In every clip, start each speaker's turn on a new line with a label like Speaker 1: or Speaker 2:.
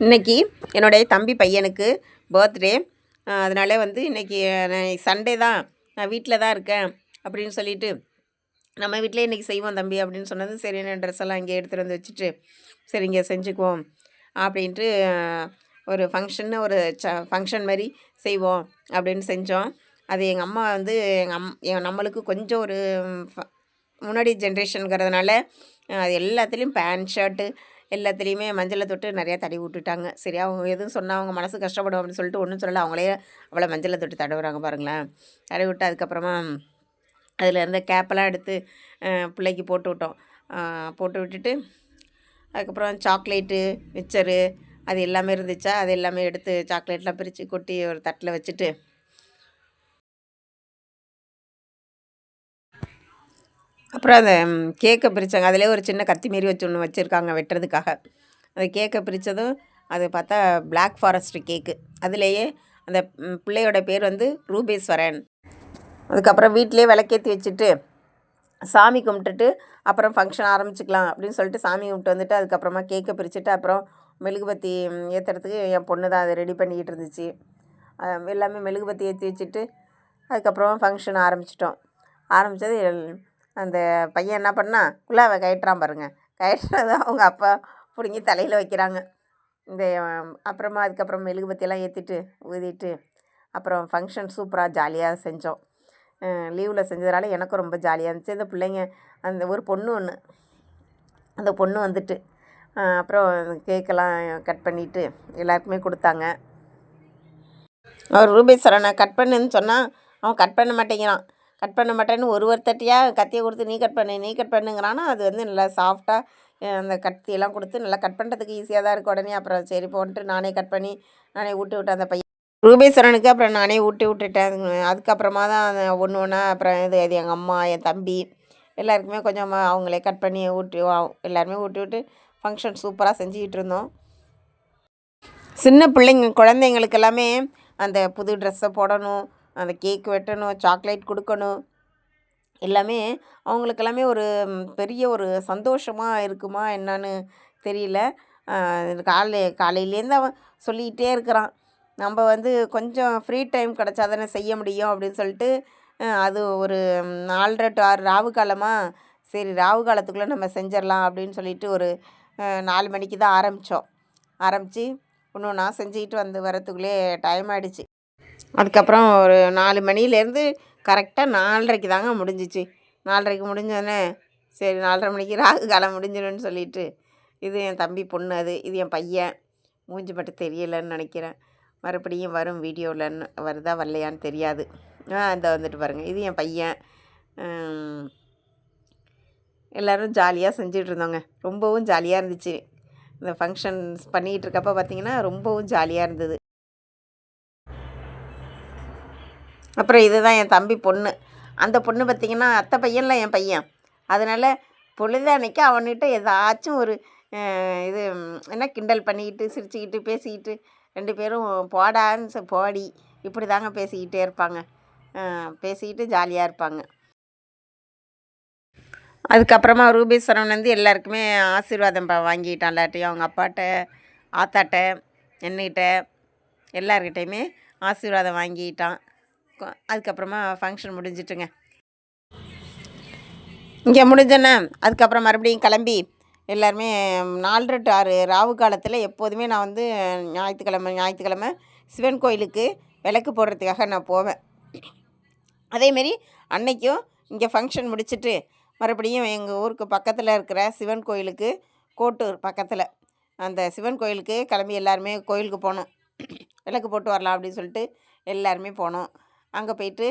Speaker 1: இன்றைக்கி என்னுடைய தம்பி பையனுக்கு பர்த்டே அதனால் வந்து இன்னைக்கு சண்டே தான் நான் வீட்டில் தான் இருக்கேன் அப்படின்னு சொல்லிட்டு நம்ம வீட்டிலே இன்றைக்கி செய்வோம் தம்பி அப்படின்னு சொன்னது சரி என்ன ட்ரெஸ் எல்லாம் இங்கே எடுத்துகிட்டு வந்து வச்சுட்டு சரி இங்கே செஞ்சுக்குவோம் அப்படின்ட்டு ஒரு ஃபங்க்ஷன்னு ஒரு ச ஃபங்க்ஷன் மாதிரி செய்வோம் அப்படின்னு செஞ்சோம். அது எங்கள் அம்மா வந்து எங்கள் அம் என் நம்மளுக்கு கொஞ்சம் ஒரு முன்னாடி ஜென்ரேஷனுங்கிறதுனால அது எல்லாத்துலேயும் பேண்ட் ஷர்ட்டு எல்லாத்துலேயுமே மஞ்சளை தொட்டு நிறையா தடவி விட்டுட்டாங்க. சரி அவங்க எதுவும் சொன்னால் அவங்க மனசு கஷ்டப்படும் அப்படின்னு சொல்லிட்டு ஒன்றும் சொல்லலை. அவங்களே அவ்வளோ மஞ்சளை தொட்டு தடவுறாங்க பாருங்களேன். தடவி விட்டு அதுக்கப்புறமா அதில் இருந்த கேப்பெல்லாம் எடுத்து பிள்ளைக்கு போட்டு விட்டோம். போட்டு விட்டுட்டு அதுக்கப்புறம் சாக்லேட்டு மிச்சரு அது எல்லாமே இருந்துச்சா? அது எல்லாமே எடுத்து சாக்லேட்லாம் பிரித்து கொட்டி ஒரு தட்டில் வச்சுட்டு அப்புறம் அந்த கேக்கை பிரித்தாங்க அதிலே ஒரு சின்ன கத்தி மாரி வச்சு ஒன்று வச்சுருக்காங்க வெட்டுறதுக்காக. அந்த கேக்கை பிரித்ததும் அது பார்த்தா பிளாக் ஃபாரஸ்ட் கேக்கு அதுலேயே அந்த பிள்ளையோட பேர் வந்து ரூபேஸ்வரன். அதுக்கப்புறம் வீட்டிலே விளக்கேற்றி வச்சுட்டு சாமி கும்பிட்டுட்டு அப்புறம் ஃபங்க்ஷன் ஆரம்பிச்சுக்கலாம் அப்படின்னு சொல்லிட்டு சாமி கும்பிட்டு வந்துட்டு அதுக்கப்புறமா கேக்கை பிரிச்சுட்டு அப்புறம் மெழுகுபத்தி ஏற்றுறதுக்கு என் பொண்ணு தான் அதை ரெடி பண்ணிக்கிட்டு இருந்துச்சு. எல்லாமே மெழுகுபத்தி ஏற்றி வச்சுட்டு அதுக்கப்புறம் ஃபங்க்ஷன் ஆரம்பிச்சிட்டோம். ஆரம்பித்தது அந்த பையன் என்ன பண்ணா குழாவை கயட்டுறான் பாருங்க. கயட்டுறதை அவங்க அப்பா பிடுங்கி தலையில் வைக்கிறாங்க. இந்த அப்புறமா அதுக்கப்புறம் மெழுகுபத்தியெல்லாம் ஏற்றிட்டு ஊதிட்டு அப்புறம் ஃபங்க்ஷன் சூப்பராக ஜாலியாக செஞ்சோம். லீவில் செஞ்சதுனால எனக்கும் ரொம்ப ஜாலியாக இருந்துச்சு. இந்த பிள்ளைங்க அந்த ஒரு பொண்ணு ஒன்று அந்த பொண்ணு வந்துட்டு அப்புறம் கேக்கெல்லாம் கட் பண்ணிவிட்டு எல்லாருக்குமே கொடுத்தாங்க. அவர் ரூபேஸ்வரனை கட் பண்ணுன்னு சொன்னால் அவன் கட் பண்ண மாட்டேங்கிறான். கட் பண்ண மாட்டேன்னு ஒரு ஒருத்தட்டியாக கத்தியை கொடுத்து நீ கட் பண்ணு நீ கட் பண்ணுங்கிறானா அது வந்து நல்லா சாஃப்டாக அந்த கத்தியெல்லாம் கொடுத்து நல்லா கட் பண்ணுறதுக்கு ஈஸியாக தான் இருக்கும் உடனே. அப்புறம் சரி போன்ட்டு நானே கட் பண்ணி நானே ஊட்டி விட்டு அந்த பையன். ரூபேஸ்வரனுக்கு அப்புறம் நானே ஊட்டி விட்டுட்டேன். அதுக்கப்புறமா தான் ஒன்று ஒன்றா அப்புறம் இது அது எங்கள் அம்மா என் தம்பி எல்லாருக்குமே கொஞ்சம் அவங்களே கட் பண்ணி ஊட்டி எல்லாருமே ஊட்டி விட்டு ஃபங்க்ஷன் சூப்பராக செஞ்சுக்கிட்டு இருந்தோம். சின்ன பிள்ளைங்க குழந்தைங்களுக்கு எல்லாமே அந்த புது ட்ரெஸ்ஸை போடணும் அந்த கேக் வெட்டணும் சாக்லேட் கொடுக்கணும். எல்லாமே அவங்களுக்கு எல்லாமே ஒரு பெரிய ஒரு சந்தோஷமாக இருக்குமா என்னன்னு தெரியல. காலை காலையிலேருந்து அவன் சொல்லிக்கிட்டே இருக்கிறான். நம்ம வந்து கொஞ்சம் ஃப்ரீ டைம் கிடச்சா தானே செய்ய முடியும் அப்படின்னு சொல்லிட்டு அது ஒரு நாலரை டு ஆறு ராவு காலமாக சரி ராவு காலத்துக்குள்ளே நம்ம செஞ்சிடலாம் அப்படின்னு சொல்லிட்டு ஒரு நாலு மணிக்கு தான் ஆரம்பித்தோம் ஆரம்பித்து ஒன்று ஒன்றா செஞ்சுக்கிட்டு வந்து வரத்துக்குள்ளே டைம் ஆகிடுச்சு அதுக்கப்புறம் ஒரு நாலு மணிலேருந்து கரெக்டாக நாலரைக்கு தாங்க முடிஞ்சிச்சு. நாலரைக்கு முடிஞ்சோடனே சரி நாலரை மணிக்கு ராகு காலம் முடிஞ்சிடும்னு சொல்லிட்டு இது என் தம்பி பொண்ணு அது இது என் பையன். மூஞ்சி மட்டும் தெரியலைன்னு நினைக்கிறேன். மறுபடியும் வரும் வீடியோவில்ன்னு வருதா வரலையான்னு தெரியாது. ஆ இந்த வந்துட்டு பாருங்கள் இது என் பையன். எல்லோரும் ஜாலியாக செஞ்சுட்டு இருந்தோங்க. ரொம்பவும் ஜாலியாக இருந்துச்சு. இந்த ஃபங்க்ஷன்ஸ் பண்ணிகிட்டு இருக்கப்ப பார்த்தீங்கன்னா ரொம்பவும் ஜாலியாக இருந்தது. அப்புறம் இதுதான் என் தம்பி பொண்ணு. அந்த பொண்ணு பார்த்திங்கன்னா அத்தை பையன்ல என் பையன். அதனால் பொழுதன்னைக்கு அவன்கிட்ட ஏதாச்சும் ஒரு இது என்ன கிண்டல் பண்ணிக்கிட்டு சிரிச்சுக்கிட்டு பேசிக்கிட்டு ரெண்டு பேரும் போடான்னு போடி இப்படி தாங்க பேசிக்கிட்டே இருப்பாங்க. பேசிக்கிட்டு ஜாலியாக இருப்பாங்க. அதுக்கப்புறமா ரூபேஸ்வரன் வந்து எல்லாருக்குமே ஆசீர்வாதம் ப- வாங்கிட்டான் எல்லாட்டையும் அவங்க அப்பாட்ட ஆத்தாட்ட என்னகிட்ட எல்லார்கிட்டையுமே ஆசீர்வாதம் வாங்கிட்டான். அதுக்கப்புறமா ஃபங்க்ஷன் முடிஞ்சிட்டுங்க. இங்கே முடிஞ்சோன்னே அதுக்கப்புறம் மறுபடியும் கிளம்பி எல்லாருமே நாலரை டு ஆறு ராவு காலத்தில் எப்போதுமே நான் வந்து ஞாயிற்றுக்கிழமை ஞாயிற்றுக்கிழமை சிவன் கோயிலுக்கு விளக்கு போடுறதுக்காக நான் போவேன். அதேமாரி அன்னைக்கும் இங்கே ஃபங்க்ஷன் முடிச்சுட்டு மறுபடியும் எங்கள் ஊருக்கு பக்கத்தில் இருக்கிற சிவன் கோயிலுக்கு கோட்டூர் பக்கத்தில் அந்த சிவன் கோயிலுக்கு கிளம்பி எல்லாருமே கோயிலுக்கு போனோம். விளக்கு போட்டு வரலாம் அப்படின்னு சொல்லிட்டு எல்லாருமே போனோம். அங்கே போயிட்டு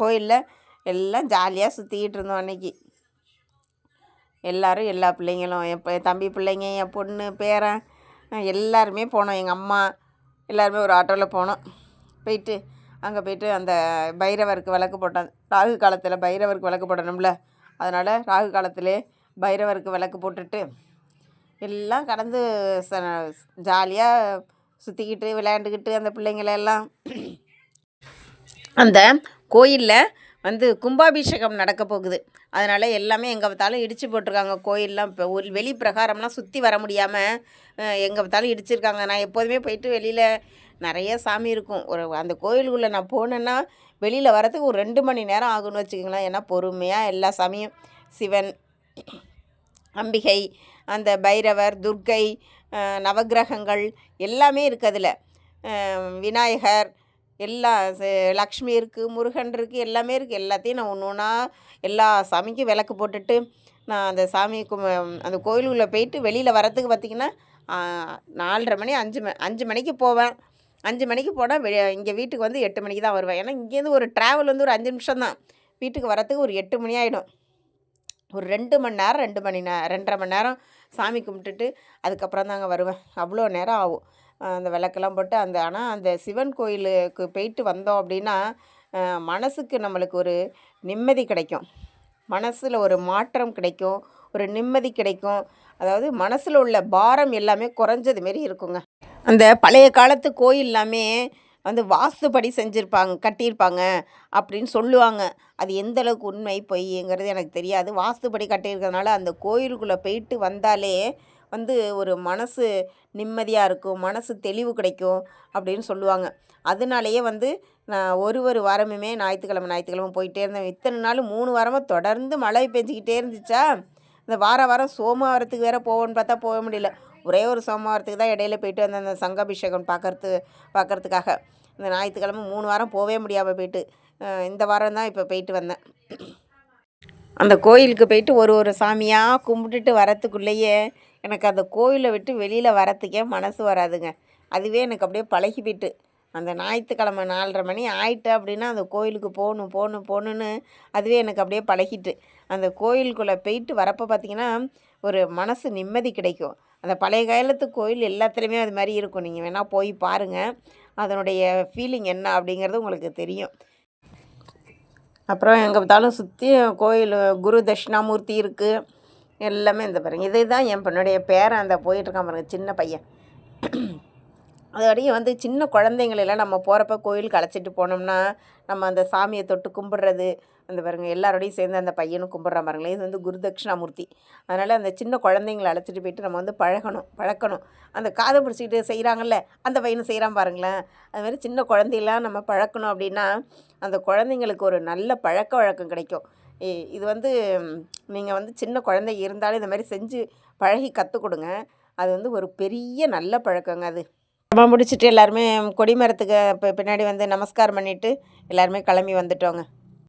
Speaker 1: கோயிலில் எல்லாம் ஜாலியாக சுற்றிக்கிட்டு இருந்தோம் அன்னைக்கு. எல்லோரும் எல்லா பிள்ளைங்களும் என் தம்பி பிள்ளைங்க என் பொண்ணு பேரன் எல்லாருமே போனோம். எங்கள் அம்மா எல்லாருமே ஒரு ஆட்டோவில் போனோம். போயிட்டு அங்கே போயிட்டு அந்த பைரவருக்கு விளக்கு போட்டோம். ராகு காலத்தில் பைரவருக்கு விளக்கு போடணும்ல. அதனால் ராகு காலத்திலே பைரவருக்கு விளக்கு போட்டுட்டு எல்லாம் கடந்து ச ஜாலியாக சுற்றிக்கிட்டு விளையாண்டுக்கிட்டு அந்த பிள்ளைங்கள எல்லாம் அந்த கோயிலில் வந்து கும்பாபிஷேகம் நடக்க போகுது. அதனால் எல்லாமே எங்கே பார்த்தாலும் இடித்து போட்டிருக்காங்க. கோயிலெலாம் இப்போ ஒரு வெளி பிரகாரம்லாம் சுற்றி வர முடியாமல் எங்கே பார்த்தாலும் இடிச்சிருக்காங்க. நான் எப்போதுமே போயிட்டு வெளியில் நிறைய சாமி இருக்கும். ஒரு அந்த கோயிலுக்குள்ளே நான் போனேன்னா வெளியில் வரதுக்கு ஒரு ரெண்டு மணி நேரம் ஆகும்னு வச்சுக்கோங்களேன். ஏன்னா பொறுமையாக எல்லா சாமியும் சிவன் அம்பிகை அந்த பைரவர் துர்க்கை நவகிரகங்கள் நவக்கிரகங்கள் எல்லாமே இருக்குது அதில். விநாயகர் எல்லா லக்ஷ்மி இருக்குது முருகன் இருக்குது எல்லாமே இருக்குது எல்லாத்தையும் நான் ஒன்று ஒன்றா எல்லா சாமிக்கும் விளக்கு போட்டுட்டு நான் அந்த சாமி அந்த கோயிலுக்குள்ளே போயிட்டு வெளியில் வரத்துக்கு பார்த்திங்கன்னா நாலரை மணி அஞ்சு ம அஞ்சு மணிக்கு போவேன். அஞ்சு மணிக்கு போனால் வெ இங்கே வீட்டுக்கு வந்து எட்டு மணிக்கு தான் வருவேன். ஏன்னா இங்கேருந்து ஒரு ட்ராவல் வந்து ஒரு அஞ்சு நிமிஷம் தான். வீட்டுக்கு வரத்துக்கு ஒரு எட்டு மணி ஆகிடும் ஒரு ரெண்டு மணி நேரம் ரெண்டு மணி நே ரெண்டரை மணி நேரம் சாமி கும்பிட்டுட்டு அதுக்கப்புறம் தாங்க வருவேன். அவ்வளோ நேரம் ஆகும். அந்த விளக்கெல்லாம் போட்டு அந்த ஆனால் அந்த சிவன் கோயிலுக்கு போயிட்டு வந்தோம் அப்படின்னா மனசுக்கு நம்மளுக்கு ஒரு நிம்மதி கிடைக்கும். மனசில் ஒரு மாற்றம் கிடைக்கும் ஒரு நிம்மதி கிடைக்கும். அதாவது மனசில் உள்ள பாரம் எல்லாமே குறைஞ்சது மாரி இருக்குங்க. அந்த பழைய காலத்து கோயில் எல்லாமே வந்து வாஸ்துப்படி செஞ்சுருப்பாங்க கட்டியிருப்பாங்க அப்படின்னு சொல்லுவாங்க. அது எந்த அளவுக்கு உண்மை பொய்ங்கிறது எனக்கு தெரியாது. வாஸ்துப்படி கட்டியிருக்கிறதுனால அந்த கோயிலுக்குள்ளே போயிட்டு வந்தாலே வந்து ஒரு மனசு நிம்மதியாக இருக்கும் மனசு தெளிவு கிடைக்கும் அப்படின்னு சொல்லுவாங்க. அதனாலேயே வந்து நான் ஒரு ஒரு வாரமுமே ஞாயிற்றுக்கிழமை ஞாயிற்றுக்கிழமை போயிட்டே இருந்தேன். இத்தனை நாள் மூணு வாரமாக தொடர்ந்து மழை பெஞ்சிக்கிட்டே இருந்துச்சா? இந்த வார வாரம் சோமவாரத்துக்கு வேறு போவோன்னு பார்த்தா போக முடியல. ஒரே ஒரு சோமவாரத்துக்கு தான் இடையில போயிட்டு வந்தேன் அந்த சங்காபிஷேகம் பார்க்கறது பார்க்கறதுக்காக. இந்த ஞாயிற்றுக்கிழமை மூணு வாரம் போகவே முடியாமல் போயிட்டு இந்த வாரம் தான் இப்போ போயிட்டு வந்தேன். அந்த கோயிலுக்கு போயிட்டு ஒரு ஒரு சாமியாக கும்பிட்டுட்டு வரத்துக்குள்ளேயே எனக்கு அந்த கோயிலை விட்டு வெளியில் வரத்துக்கே மனசு வராதுங்க. அதுவே எனக்கு அப்படியே பழகி போயிட்டு. அந்த ஞாயிற்றுக்கிழமை நாலரை மணி ஆயிட்டு அப்படின்னா அந்த கோயிலுக்கு போகணும் போகணும் போகணுன்னு அதுவே எனக்கு அப்படியே பழகிட்டு. அந்த கோயிலுக்குள்ளே போயிட்டு வரப்போ பார்த்திங்கன்னா ஒரு மனசு நிம்மதி கிடைக்கும். அந்த பழைய காலத்து கோயில் எல்லாத்துலேயுமே அது மாதிரி இருக்கும். நீங்கள் வேணால் போய் பாருங்கள் அதனுடைய ஃபீலிங் என்ன அப்படிங்கிறது உங்களுக்கு தெரியும். அப்புறம் எங்கே பார்த்தாலும் சுற்றி கோயில் குரு தட்சிணாமூர்த்தி இருக்குது எல்லாமே இந்த பாருங்க. இதுதான் என் பெண்ணுடைய பேரன். அந்த போயிட்டுருக்கான் பாருங்க சின்ன பையன். அதோடய வந்து சின்ன குழந்தைங்களெல்லாம் நம்ம போகிறப்ப கோயிலுக்கு அழைச்சிட்டு போனோம்னா நம்ம அந்த சாமியை தொட்டு கும்பிட்றது அந்த பாருங்கள் எல்லாரோடையும் சேர்ந்து அந்த பையனும் கும்பிட்றான் பாருங்களேன். இது வந்து குரு தட்சிணாமூர்த்தி அதனால் அந்த சின்ன குழந்தைங்களை அழைச்சிட்டு போயிட்டு நம்ம வந்து பழகணும் பழக்கணும். அந்த காதை பிடிச்சிக்கிட்டு செய்கிறாங்கல்ல அந்த பையனும் செய்கிறான் பாருங்களேன். அது மாதிரி சின்ன குழந்தையெல்லாம் நம்ம பழக்கணும் அப்படின்னா அந்த குழந்தைங்களுக்கு ஒரு நல்ல பழக்க வழக்கம் கிடைக்கும். இது வந்து நீங்கள் வந்து சின்ன குழந்தை இருந்தாலும் இந்த மாதிரி செஞ்சு பழகி கற்றுக் கொடுங்க. அது வந்து ஒரு பெரிய நல்ல பழக்கங்க அது. நம்ம முடிச்சுட்டு எல்லாருமே கொடிமரத்துக்கு இப்போ பின்னாடி வந்து நமஸ்காரம் பண்ணிவிட்டு எல்லாருமே கிளம்பி வந்துட்டோங்க.